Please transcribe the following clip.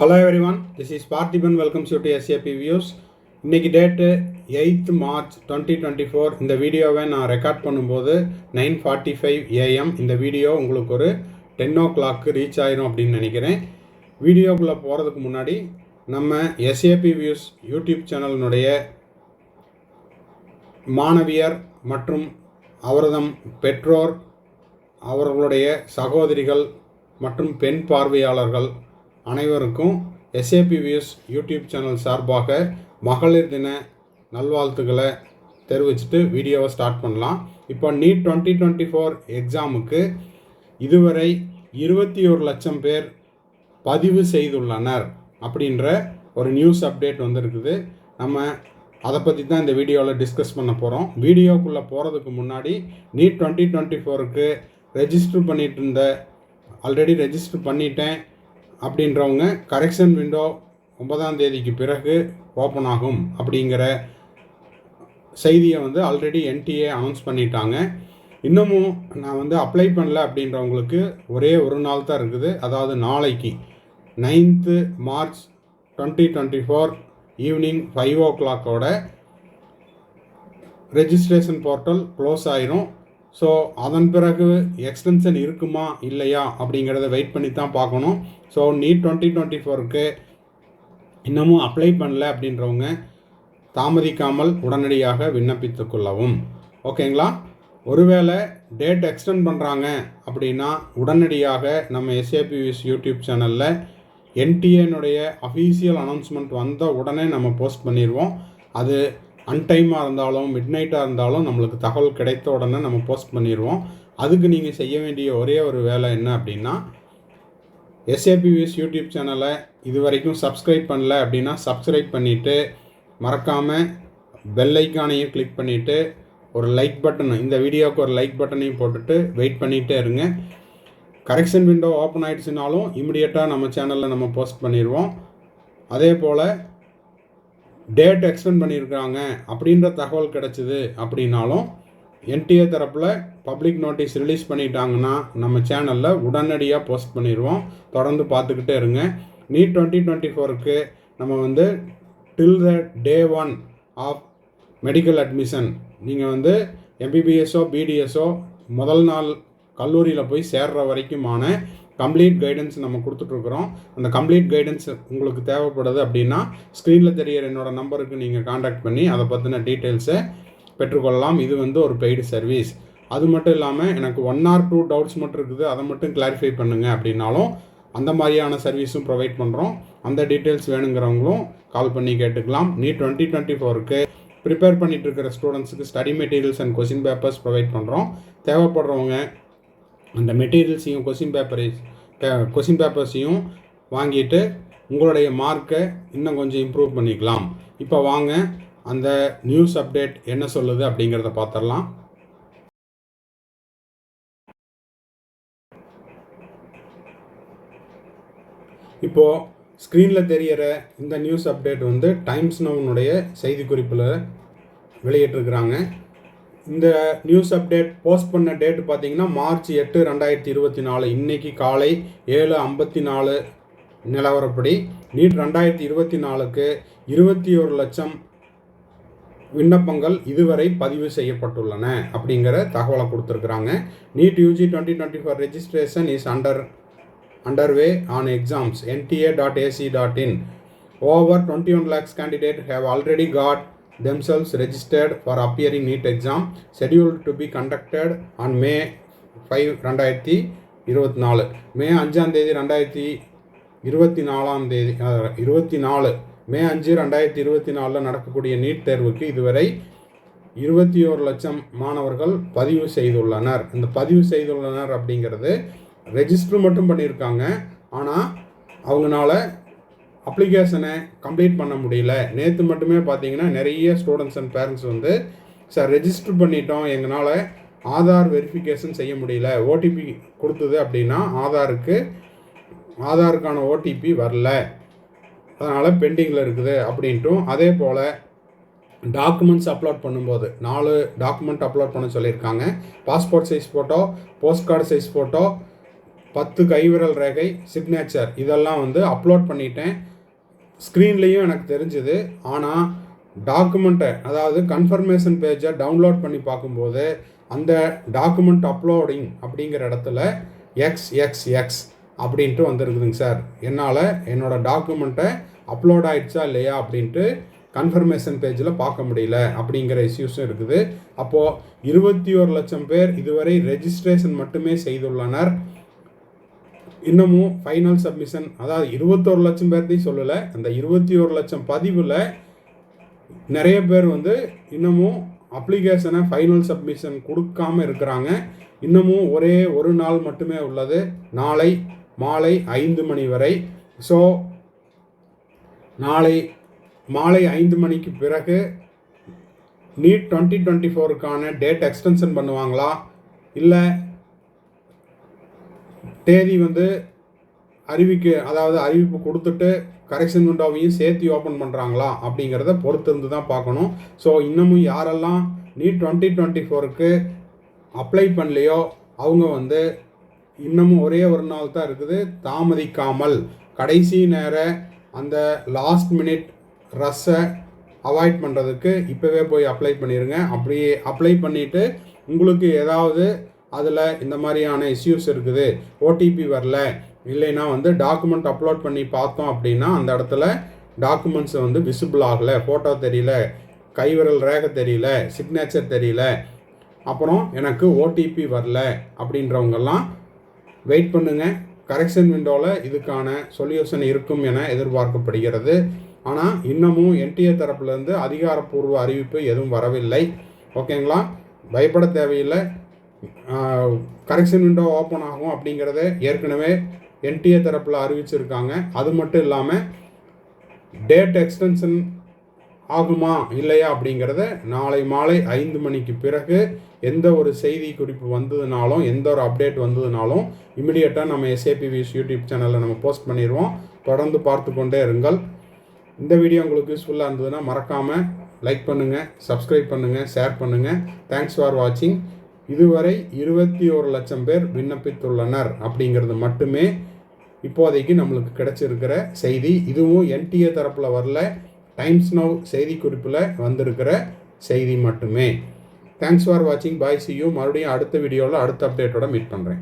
Hello everyone this is Parthiban welcomes you to SAP views இன்றைக்கி date eight March twenty twenty four இந்த வீடியோவை நான் record பண்ணும்போது nine forty five AM இந்த video உங்களுக்கு ஒரு டென் ஓ கிளாக்கு ரீச் ஆயிரும் அப்படின்னு நினைக்கிறேன். வீடியோக்குள்ளே போகிறதுக்கு முன்னாடி நம்ம எஸ்ஏபி வியூஸ் யூடியூப் சேனலினுடைய மாணவியர் மற்றும் அவரதம் பெற்றோர் அவர்களுடைய சகோதரிகள் மற்றும் பெண் பார்வையாளர்கள் அனைவருக்கும் எஸ்ஏபி வியூஸ் யூடியூப் சேனல் சார்பாக மகளிர் தின நல்வாழ்த்துக்களை தெரிவிச்சுட்டு வீடியோவை ஸ்டார்ட் பண்ணலாம். இப்போ நீட் டுவெண்ட்டி டுவெண்ட்டி ஃபோர் எக்ஸாமுக்கு இதுவரை இருபத்தி ஒரு லட்சம் பேர் பதிவு செய்துள்ளனர் அப்படின்ற ஒரு நியூஸ் அப்டேட் வந்திருக்குது. நம்ம அதை பற்றி தான் இந்த வீடியோவில் டிஸ்கஸ் பண்ண போகிறோம் வீடியோக்குள்ளே போகிறதுக்கு முன்னாடி நீட் டுவெண்ட்டி டுவெண்ட்டி ஃபோருக்கு ரெஜிஸ்டர் பண்ணிட்டு இருந்த ஆல்ரெடி ரெஜிஸ்டர் பண்ணிட்டேன். அப்படின்றவங்க கரெக்ஷன் விண்டோ ஒன்பதாம் தேதிக்கு பிறகு ஓப்பன் ஆகும் அப்படிங்கிற செய்தியை வந்து ஆல்ரெடி என்டிஏ அனௌன்ஸ் பண்ணிட்டாங்க. இன்னமும் நான் வந்து அப்ளை பண்ணல அப்படின்றவங்களுக்கு ஒரே ஒரு நாள் தான் இருக்குது. அதாவது நாளைக்கு ninth March twenty twenty four evening five ஓ கிளாக்கோட ரெஜிஸ்ட்ரேஷன் போர்ட்டல் க்ளோஸ் ஆயிரும். ஸோ அதன் பிறகு எக்ஸ்டென்ஷன் இருக்குமா இல்லையா அப்படிங்கிறத வெயிட் பண்ணி தான் பார்க்கணும். ஸோ நீட் டுவெண்ட்டி டுவெண்ட்டி ஃபோருக்கு இன்னமும் அப்ளை பண்ணல அப்படின்றவங்க தாமதிக்காமல் உடனடியாக விண்ணப்பித்து கொள்ளவும். ஓகேங்களா ஒருவேளை டேட் எக்ஸ்டெண்ட் பண்ணுறாங்க அப்படின்னா உடனடியாக நம்ம எஸ்ஏபிஎஸ் யூடியூப் சேனலில் என்டிஏனுடைய அஃபீஷியல் அனௌன்ஸ்மெண்ட் வந்த உடனே நம்ம போஸ்ட் பண்ணிடுவோம் அது அன்டைமாக இருந்தாலும் மிட் நைட்டாக இருந்தாலும் நம்மளுக்கு தகவல் கிடைத்த உடனே நம்ம போஸ்ட் பண்ணிடுவோம் அதுக்கு நீங்கள் செய்ய வேண்டிய ஒரே ஒரு வேலை என்ன அப்படின்னா எஸ்ஏபிவிஎஸ் யூடியூப் சேனலை இது வரைக்கும் சப்ஸ்கிரைப் பண்ணல அப்படின்னா சப்ஸ்கிரைப் பண்ணிவிட்டு மறக்காமல் பெல் ஐக்கானையும் கிளிக் பண்ணிவிட்டு ஒரு லைக் பட்டன் இந்த வீடியோவுக்கு ஒரு லைக் பட்டனையும் போட்டுட்டு வெயிட் பண்ணிகிட்டே இருங்க. கரெக்ஷன் விண்டோ ஓப்பன் ஆகிடுச்சுனாலும் இமிடியேட்டாக நம்ம சேனலில் நம்ம போஸ்ட் பண்ணிடுவோம் அதே போல் டேட் எக்ஸ்டெண்ட் பண்ணியிருக்காங்க அப்படின்ற தகவல் கிடச்சிது அப்படின்னாலும் என்டிஏ தரப்பில் பப்ளிக் நோட்டீஸ் ரிலீஸ் பண்ணிட்டாங்கன்னா நம்ம சேனலில் உடனடியாக போஸ்ட் பண்ணிடுவோம் தொடர்ந்து பார்த்துக்கிட்டே இருங்க. நீட் டுவெண்ட்டி டுவெண்ட்டி ஃபோருக்கு நம்ம வந்து till the day one of medical admission நீங்கள் வந்து எம்பிபிஎஸ்ஸோ பிடிஎஸ்ஸோ முதல் நாள் கல்லூரியில் போய் சேர்ற வரைக்குமான கம்ப்ளீட் கைடன்ஸ் நம்ம கொடுத்துட்ருக்குறோம். அந்த கம்ப்ளீட் கைடன்ஸ் உங்களுக்கு தேவைப்படுது அப்படின்னா ஸ்க்ரீனில் தெரியிற என்னோடய நம்பருக்கு நீங்கள் காண்டாக்ட் பண்ணி அதை பற்றின டீட்டெயில்ஸை பெற்றுக்கொள்ளலாம். இது வந்து ஒரு பெய்டு சர்வீஸ் அது மட்டும் இல்லாமல் எனக்கு ஒன் ஆர் டூ டவுட்ஸ் மட்டும் இருக்குது. அதை மட்டும் கிளாரிஃபை பண்ணுங்கள் அப்படின்னாலும் அந்த மாதிரியான சர்வீஸும் ப்ரொவைட் பண்ணுறோம் அந்த டீட்டெயில்ஸ் வேணுங்கிறவங்களும் கால் பண்ணி கேட்டுக்கலாம். நீ டுவெண்ட்டி டுவெண்ட்டி ஃபோருக்கு ப்ரிப்பேர் பண்ணிகிட்டு இருக்கிற ஸ்டூடெண்ட்ஸுக்கு study materials and question papers provide பண்ணுறோம் தேவைப்படுறவங்க அந்த மெட்டீரியல்ஸையும் கொஸ்டின் பேப்பரை கொஸ்டின் பேப்பர்ஸையும் வாங்கிட்டு உங்களுடைய மார்க்கை இன்னும் கொஞ்சம் இம்ப்ரூவ் பண்ணிக்கலாம். இப்போ வாங்க அந்த நியூஸ் அப்டேட் என்ன சொல்லுது அப்படிங்கிறத பார்த்துடலாம் இப்போது ஸ்க்ரீனில் தெரிகிற இந்த நியூஸ் அப்டேட் வந்து டைம்ஸ் நவுனுடைய செய்திக்குறிப்பில் வெளியிட்டிருக்கிறாங்க. இந்த நியூஸ் அப்டேட் போஸ்ட் பண்ண டேட் பார்த்தீங்கன்னா மார்ச் எட்டு ரெண்டாயிரத்தி இருபத்தி நாலு. இன்னைக்கு காலை ஏழு ஐம்பத்தி நாலு நிலவரப்படி நீட் ரெண்டாயிரத்தி இருபத்தி நாலுக்கு இருபத்தி ஒரு லட்சம் விண்ணப்பங்கள் இதுவரை பதிவு செய்யப்பட்டுள்ளன அப்படிங்கிற தகவலை கொடுத்துருக்குறாங்க. NEET UG twenty twenty four registration is under underway on exams NTA dot AC dot in over twenty one lakhs candidate have already got themselves registered for appearing NEET exam scheduled to be conducted on May 5 ரெண்டாயிரத்தி இருபத்தி நாலு மே அஞ்சாம் தேதி ரெண்டாயிரத்தி இருபத்தி நாலாம் தேதி இருபத்தி நாலு மே அஞ்சு ரெண்டாயிரத்தி இருபத்தி நாலில் நடக்கக்கூடிய நீட் தேர்வுக்கு இதுவரை இருபத்தி ஒரு லட்சம் மாணவர்கள் பதிவு செய்துள்ளனர். இந்த பதிவு செய்துள்ளனர் அப்படிங்கிறது ரெஜிஸ்டர் மட்டும் பண்ணியிருக்காங்க. ஆனால் அவங்களால அப்ளிகேஷனை கம்ப்ளீட் பண்ண முடியல. நேற்று மட்டுமே பார்த்தீங்கன்னா நிறைய ஸ்டூடெண்ட்ஸ் அண்ட் பேரண்ட்ஸ் வந்து சார் ரெஜிஸ்டர் பண்ணிட்டோம். எங்களால் ஆதார் வெரிஃபிகேஷன் செய்ய முடியல. ஓடிபி கொடுத்தது அப்படின்னா ஆதாருக்கு ஆதாருக்கான ஓடிபி வரல. அதனால் பெண்டிங்கில் இருக்குது அப்படின்ட்டும். அதே போல் டாக்குமெண்ட்ஸ் அப்லோட் பண்ணும்போது நாலு டாக்குமெண்ட் அப்லோட் பண்ண சொல்லியிருக்காங்க. Passport size photo post card size photo பத்து கைவிரல் ரேகை சிக்னேச்சர் இதெல்லாம் வந்து அப்லோட் பண்ணிட்டேன். ஸ்க்ரீன்லேயும் எனக்கு தெரிஞ்சுது. ஆனால் டாக்குமெண்ட்டை அதாவது கன்ஃபர்மேஷன் பேஜை டவுன்லோட் பண்ணி பார்க்கும்போது அந்த டாக்குமெண்ட் அப்லோடிங் அப்படிங்கிற இடத்துல எக்ஸ் எக்ஸ் எக்ஸ் அப்படின்ட்டு வந்திருக்குதுங்க சார். என்னால் என்னோடய டாக்குமெண்ட்டை அப்லோட் ஆகிடுச்சா இல்லையா அப்படின்ட்டு கன்ஃபர்மேஷன் பேஜில் பார்க்க முடியல அப்படிங்கிற இஷ்யூஸும் இருக்குது. அப்போது இருபத்தி ஒரு லட்சம் பேர் இதுவரை ரெஜிஸ்ட்ரேஷன் மட்டுமே செய்துள்ளனர். இன்னமும் ஃபைனல் சப்மிஷன் அதாவது இருபத்தோரு லட்சம் பேர்த்தையும் சொல்லலை அந்த இருபத்தி ஒரு லட்சம் பதிவில் நிறைய பேர் வந்து இன்னமும் அப்ளிகேஷனை ஃபைனல் சப்மிஷன் கொடுக்காம இருக்கிறாங்க. இன்னமும் ஒரே ஒரு நாள் மட்டுமே உள்ளது. நாளை மாலை ஐந்து மணி வரை. ஸோ நாளை மாலை ஐந்து மணிக்கு பிறகு நீட் டுவெண்ட்டி டுவெண்ட்டி ஃபோருக்கான டேட் எக்ஸ்டென்ஷன் பண்ணுவாங்களா? இல்லை தேதி வந்து அறிவிக்க அதாவது அறிவிப்பு கொடுத்துட்டு கரெக்ஷன் விண்டோவையும் சேர்த்து ஓப்பன் பண்ணுறாங்களா அப்படிங்கிறத பொறுத்து இருந்து தான் பார்க்கணும். ஸோ இன்னமும் யாரெல்லாம் நீட் டுவெண்ட்டி டுவெண்ட்டி ஃபோருக்கு அப்ளை பண்ணலையோ அவங்க வந்து இன்னமும் ஒரே ஒரு நாள் தான் இருக்குது தாமதிக்காமல். கடைசி நேர அந்த லாஸ்ட் மினிட் ரஷ்ஷை அவாய்ட் பண்ணுறதுக்கு இப்போவே போய் அப்ளை பண்ணிடுங்க அப்படியே அப்ளை பண்ணிவிட்டு உங்களுக்கு ஏதாவது அதில் இந்த மாதிரியான இஷ்யூஸ் இருக்குது. ஓடிபி வரல. இல்லைன்னா வந்து டாக்குமெண்ட் அப்லோட் பண்ணி பார்த்தோம் அப்படின்னா அந்த இடத்துல டாக்குமெண்ட்ஸ் வந்து விசிபிள் ஆகலை. ஃபோட்டோ தெரியல. கைவிரல் ரேகை தெரியல. சிக்னேச்சர் தெரியல. அப்புறம் எனக்கு ஓடிபி வரல அப்படின்றவங்கெல்லாம் வெயிட் பண்ணுங்கள் கரெக்ஷன் விண்டோவில் இதுக்கான சொல்யூஷன் இருக்கும் என எதிர்பார்க்கப்படுகிறது. ஆனால் இன்னமும் என்டிஏ தரப்புலேருந்து அதிகாரப்பூர்வ அறிவிப்பு எதுவும் வரவில்லை. ஓகேங்களா பயப்பட தேவையில்லை. கரெக்ஷன் விண்டோ ஓப்பன் ஆகும் அப்படிங்கிறத ஏற்கனவே என்டிஏ தரப்பில் அறிவிச்சிருக்காங்க. அது மட்டும் இல்லாமல் டேட் எக்ஸ்டென்ஷன் ஆகுமா இல்லையா அப்படிங்கிறத நாளை மாலை ஐந்து மணிக்கு பிறகு எந்த ஒரு செய்தி குறிப்பு வந்ததுனாலும் எந்த ஒரு அப்டேட் வந்ததுனாலும் இமிடியேட்டாக நம்ம எஸ்ஏபிவிஸ் யூடியூப் சேனலில் நம்ம போஸ்ட் பண்ணிடுவோம் தொடர்ந்து பார்த்து கொண்டே இருங்கள். இந்த வீடியோ உங்களுக்கு யூஸ்ஃபுல்லாக இருந்ததுன்னா மறக்காமல் லைக் பண்ணுங்கள் சப்ஸ்கிரைப் பண்ணுங்கள் ஷேர் பண்ணுங்கள் தேங்க்ஸ் ஃபார் வாட்சிங் இதுவரை இருபத்தி ஒரு லட்சம் பேர் விண்ணப்பித்துள்ளனர் அப்படிங்கிறது மட்டுமே இப்போதைக்கு நம்மளுக்கு கிடைச்சிருக்கிற செய்தி. இதுவும் என்டிஏ தரப்பில் வரல டைம்ஸ் நவ் செய்தி குறிப்பில் வந்திருக்கிற செய்தி மட்டுமே. தேங்க்ஸ் ஃபார் வாட்சிங் பாய் சி யூ மறுபடியும் அடுத்த வீடியோவில் அடுத்த அப்டேட்டோட மீட் பண்ணுறேன்